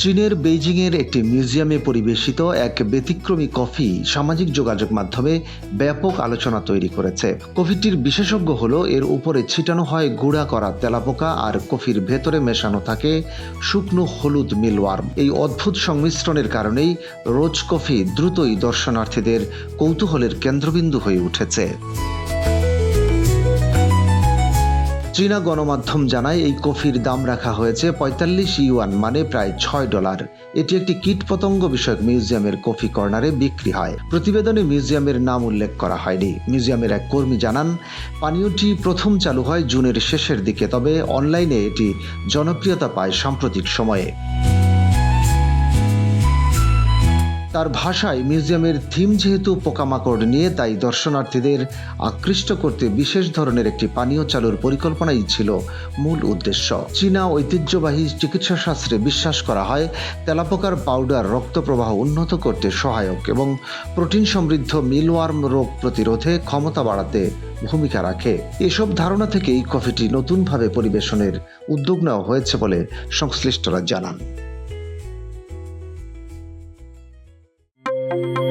চীনের বেইজিংয়ের একটি মিউজিয়ামে পরিবেশিত এক ব্যতিক্রমী কফি সামাজিক যোগাযোগ মাধ্যমে ব্যাপক আলোচনা তৈরি করেছে। কফিটির বিশেষজ্ঞ হল, এর উপরে ছিটানো হয় গুঁড়া করা তেলাপোকা আর কফির ভেতরে মেশানো থাকে শুকনো হলুদ মিলওয়ার্ম। এই অদ্ভুত সংমিশ্রণের কারণেই রোজ কফি দ্রুতই দর্শনার্থীদের কৌতূহলের কেন্দ্রবিন্দু হয়ে উঠেছে। চীনা গণমাধ্যম জানায়, এই কফির দাম রাখা হয়েছে পঁয়তাল্লিশ ইউয়ান মানে প্রায় ছয় ডলার। এটি একটি কীট পতঙ্গ বিষয়ক মিউজিয়ামের কফি কর্নারে বিক্রি হয়। প্রতিবেদনে মিউজিয়ামের নাম উল্লেখ করা হয়নি। মিউজিয়ামের এক কর্মী জানান, পানীয়টি প্রথম চালু হয় জুনের শেষের দিকে, তবে অনলাইনে এটি জনপ্রিয়তা পায় সাম্প্রতিক সময়ে। তার ভাষায় মিউজিয়ামের থিম যেহেতু পোকামাকড় নিয়ে, তাই দর্শনার্থীদের আকৃষ্ট করতে বিশেষ ধরনের একটি পানীয় চালুর পরিকল্পনাই ছিল মূল উদ্দেশ্য। চীনা ঐতিহ্যবাহী চিকিৎসা শাস্ত্রে বিশ্বাস করা হয়, তেলাপোকার পাউডার রক্ত প্রবাহ উন্নত করতে সহায়ক এবং প্রোটিন সমৃদ্ধ মিলওয়ার্ম রোগ প্রতিরোধে ক্ষমতা বাড়াতে ভূমিকা রাখে। এসব ধারণা থেকেই কফিটি নতুনভাবে পরিবেশনের উদ্যোগ নেওয়া হয়েছে বলে সংশ্লিষ্টরা জানান। Thank you.